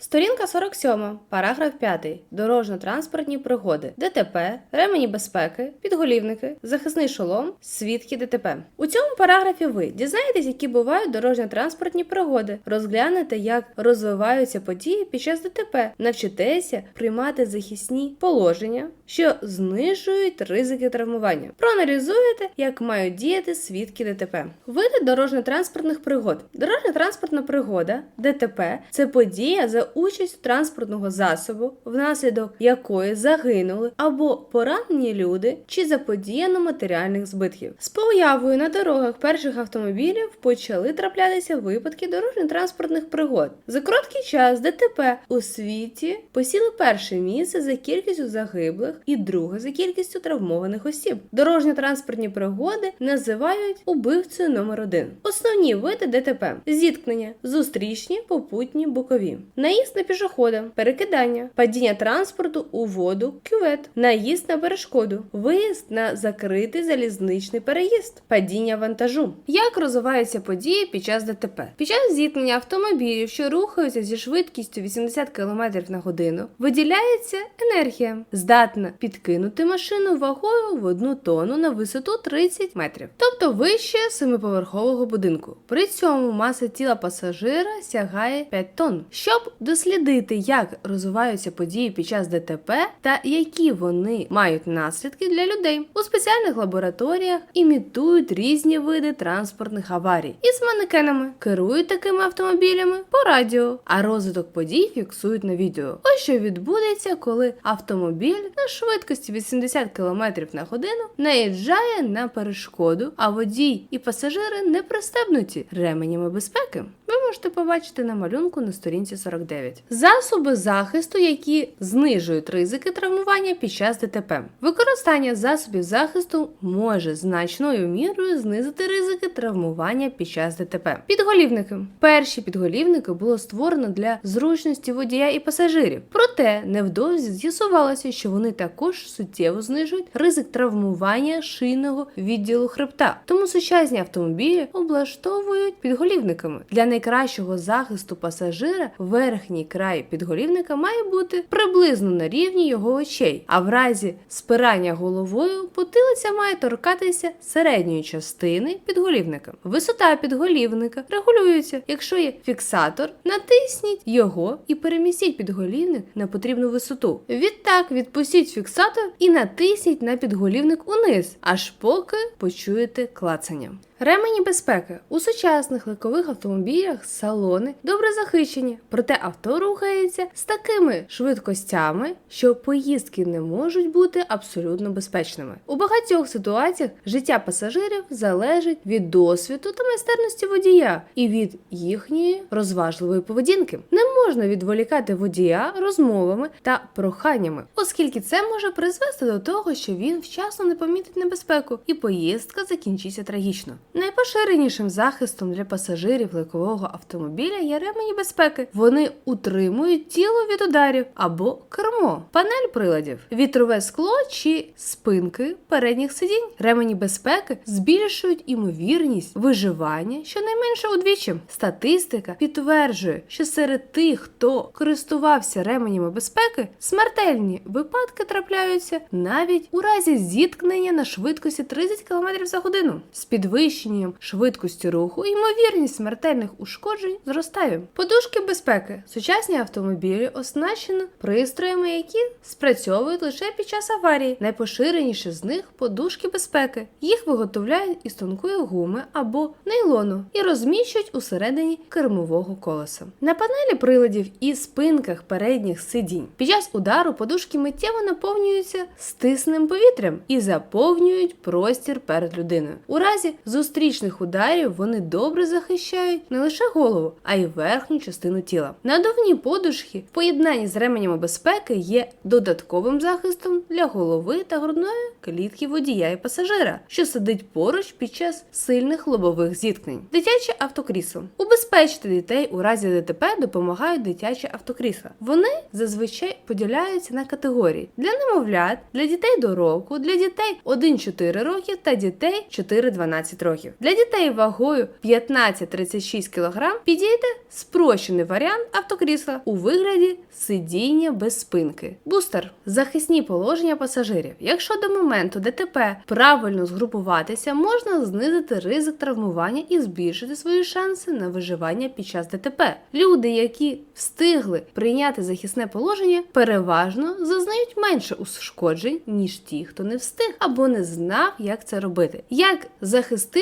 Сторінка 47, параграф 5. Дорожньо-транспортні пригоди, ДТП, ремені безпеки, підголівники, захисний шолом, свідки ДТП. У цьому параграфі ви дізнаєтесь, які бувають дорожньо-транспортні пригоди, розглянете, як розвиваються події під час ДТП, навчитеся приймати захисні положення, що знижують ризики травмування. Проаналізуєте, як мають діяти свідки ДТП. Види дорожньо-транспортних пригод. Дорожньо-транспортна пригода ДТП це подія за участю транспортного засобу, внаслідок якої загинули або поранені люди чи заподіяно матеріальних збитків. З появою на дорогах перших автомобілів почали траплятися випадки дорожньо-транспортних пригод. За короткий час ДТП у світі посіли перше місце за кількістю загиблих і друге за кількістю травмованих осіб. Дорожньо-транспортні пригоди називають убивцею номер один. Основні види ДТП: зіткнення, зустрічні, попутні, бокові, наїзд на пішохода, перекидання, падіння транспорту у воду, кювет, наїзд на перешкоду, виїзд на закритий залізничний переїзд, падіння вантажу. Як розвиваються події під час ДТП? Під час зіткнення автомобілів, що рухаються зі швидкістю 80 км на годину, виділяється енергія, здатна підкинути машину вагою в одну тонну на висоту 30 метрів, тобто вище семиповерхового будинку. При цьому маса тіла пасажира сягає 5 тонн. Щоб дослідити, як розвиваються події під час ДТП та які вони мають наслідки для людей, у спеціальних лабораторіях імітують різні види транспортних аварій із манекенами, керують такими автомобілями по радіо, а розвиток подій фіксують на відео. Ось що відбудеться, коли автомобіль на швидкості 80 км на годину наїжджає на перешкоду, а водій і пасажири не пристебнуті ременями безпеки. Можете побачити на малюнку на сторінці 49. Засоби захисту, які знижують ризики травмування під час ДТП. Використання засобів захисту може значною мірою знизити ризики травмування під час ДТП. Підголівники. Перші підголівники було створено для зручності водія і пасажирів. Проте невдовзі з'ясувалося, що вони також суттєво знижують ризик травмування шийного відділу хребта. Тому сучасні автомобілі облаштовують підголівниками. Для найкращого захисту пасажира верхній край підголівника має бути приблизно на рівні його очей, а в разі спирання головою потилиця має торкатися середньої частини підголівника. Висота підголівника регулюється. Якщо є фіксатор, натисніть його і перемістіть підголівник на потрібну висоту. Відтак відпустіть фіксатор і натисніть на підголівник униз, аж поки почуєте клацання. Ремені безпеки у сучасних легкових автомобілях салони добре захищені, проте авто рухається з такими швидкостями, що поїздки не можуть бути абсолютно безпечними. У багатьох ситуаціях життя пасажирів залежить від досвіду та майстерності водія і від їхньої розважливої поведінки. Не можна відволікати водія розмовами та проханнями, оскільки це може призвести до того, що він вчасно не помітить небезпеку, і поїздка закінчиться трагічно. Найпоширенішим захистом для пасажирів легкового автомобіля є ремені безпеки. Вони утримують тіло від ударів або кермо, панель приладів, вітрове скло чи спинки передніх сидінь. Ремені безпеки збільшують імовірність виживання щонайменше удвічі. Статистика підтверджує, що серед тих, хто користувався ременями безпеки, смертельні випадки трапляються навіть у разі зіткнення на швидкості 30 км за годину. З підвищенням швидкості руху ймовірність смертельних ушкоджень зростає. Подушки безпеки. Сучасні автомобілі оснащені пристроями, які спрацьовують лише під час аварії. Найпоширеніші з них подушки безпеки. Їх виготовляють із тонкої гуми або нейлону і розміщують усередині кермового колеса. На панелі приладів і спинках передніх сидінь. Під час удару подушки миттєво наповнюються стисненим повітрям і заповнюють простір перед людиною. У разі зустрічних ударів вони добре захищають не лише голову, а й верхню частину тіла. Надувні подушки в поєднанні з ременями безпеки є додатковим захистом для голови та грудної клітки водія і пасажира, що сидить поруч під час сильних лобових зіткнень. Дитяче автокрісло. Убезпечити дітей у разі ДТП допомагають дитячі автокрісла. Вони зазвичай поділяються на категорії для немовлят, для дітей до року, для дітей 1-4 роки та дітей 4-12 років. Років. Для дітей вагою 15-36 кг підійде спрощений варіант автокрісла у вигляді сидіння без спинки. Бустер захисні положення пасажирів. Якщо до моменту ДТП правильно згрупуватися, можна знизити ризик травмування і збільшити свої шанси на виживання під час ДТП. Люди, які встигли прийняти захисне положення, переважно зазнають менше ушкоджень, ніж ті, хто не встиг або не знав, як це робити. Як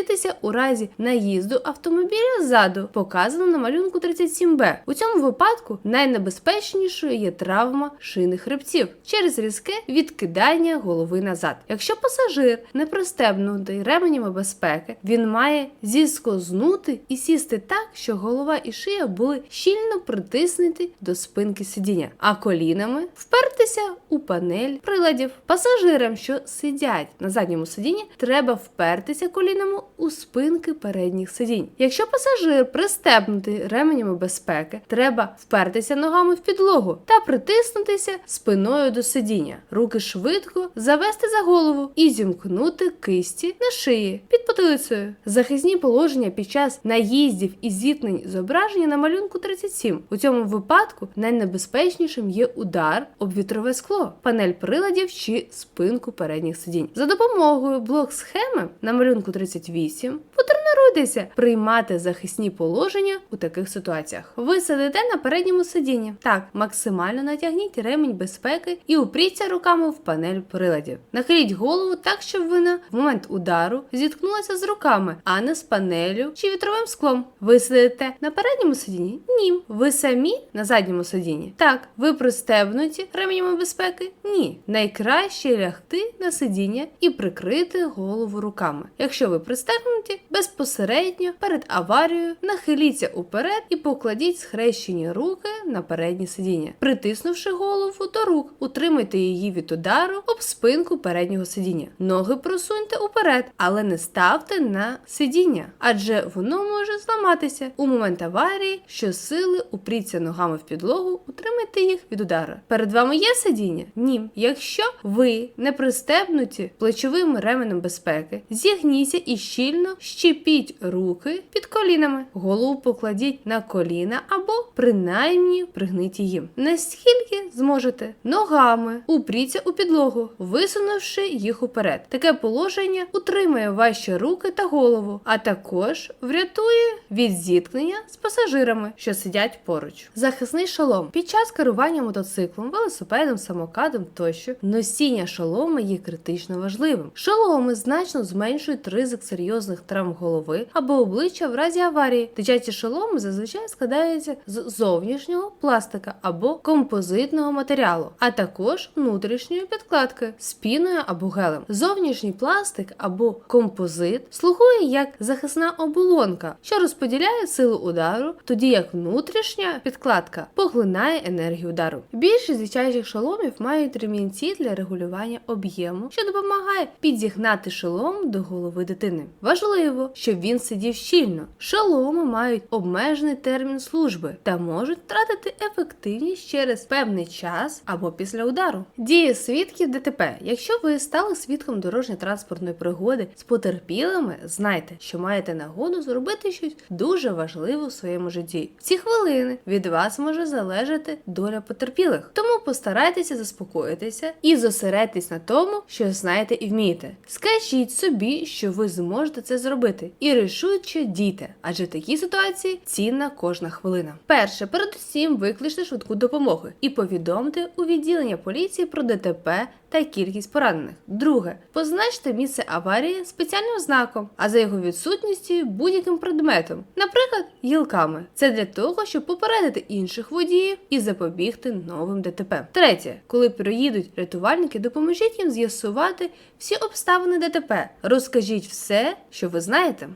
захиститися у разі наїзду автомобіля ззаду, показано на малюнку 37Б. У цьому випадку найнебезпечнішою є травма шини хребців через різке відкидання голови назад. Якщо пасажир не пристебнутий ременями безпеки, він має зіскознути і сісти так, що голова і шия були щільно притиснуті до спинки сидіння, а колінами впертися у панель приладів. Пасажирам, що сидять на задньому сидінні, треба впертися колінами у спинки передніх сидінь. Якщо пасажир пристебнутий ременями безпеки, треба впертися ногами в підлогу та притиснутися спиною до сидіння, руки швидко завести за голову і зімкнути кисті на шиї під потилицею. Захисні положення під час наїздів і зіткнень зображення на малюнку 37. У цьому випадку найнебезпечнішим є удар об вітрове скло, панель приладів чи спинку передніх сидінь. За допомогою блок схеми на малюнку 38 потренуйтеся приймати захисні положення у таких ситуаціях. Ви сидите на передньому сидінні. Так, максимально натягніть ремінь безпеки і упріться руками в панель приладів. Нахиліть голову так, щоб вона в момент удару зіткнулася з руками, а не з панелю чи вітровим склом. Ви сидите на передньому сидінні? Ні. Ви самі на задньому сидінні? Так. Ви пристебнуті ременями безпеки? Ні. Найкраще лягти на сидіння і прикрити голову руками. Якщо ви пристегнуті, безпосередньо перед аварією нахиліться уперед і покладіть схрещені руки на переднє сидіння, притиснувши голову до рук, утримайте її від удару об спинку переднього сидіння. Ноги просуньте уперед, але не ставте на сидіння, адже воно може зламатися у момент аварії, що сили упріться ногами в підлогу, утримайте їх від удару. Перед вами є сидіння? Ні. Якщо ви не пристебнуті плечовим ременем безпеки, зігніться і щільно щепіть руки під колінами, голову покладіть на коліна або принаймні пригніть її. Наскільки зможете ногами упріться у підлогу, висунувши їх уперед. Таке положення утримує ваші руки та голову, а також врятує від зіткнення з пасажирами, що сидять поруч. Захисний шолом під час керування мотоциклом, велосипедом, самокатом тощо носіння шолома є критично важливим. Шоломи значно зменшують ризик серйозних травм голови або обличчя в разі аварії. Дитячі шоломи зазвичай складаються з зовнішнього пластика або композитного матеріалу, а також внутрішньої підкладки з піною або гелем. Зовнішній пластик або композит слугує як захисна оболонка, що розподіляє силу удару, тоді як внутрішня підкладка поглинає енергію удару. Більшість дитячих шоломів мають ремінці для регулювання об'єму, що допомагає підігнати шолом до голови дитини. Важливо, щоб він сидів щільно. Шоломи мають обмежений термін служби та можуть втратити ефективність через певний час або після удару. Дії свідків ДТП. Якщо ви стали свідком дорожньо-транспортної пригоди з потерпілими, знайте, що маєте нагоду зробити щось дуже важливе у своєму житті. В ці хвилини від вас може залежати доля потерпілих. Тому постарайтеся заспокоїтися і зосередьтесь на тому, що знаєте і вмієте. Скажіть собі, що ви зможете це зробити, і рішуче дійте, адже в такій ситуації цінна кожна хвилина. Перше, передусім, викличте швидку допомогу і повідомте у відділення поліції про ДТП та кількість поранених. Друге, позначте місце аварії спеціальним знаком, а за його відсутністю будь-яким предметом, наприклад, гілками. Це для того, щоб попередити інших водіїв і запобігти новим ДТП. Третє, коли приїдуть рятувальники, допоможіть їм з'ясувати всі обставини ДТП. Розкажіть все, що ви знаєте.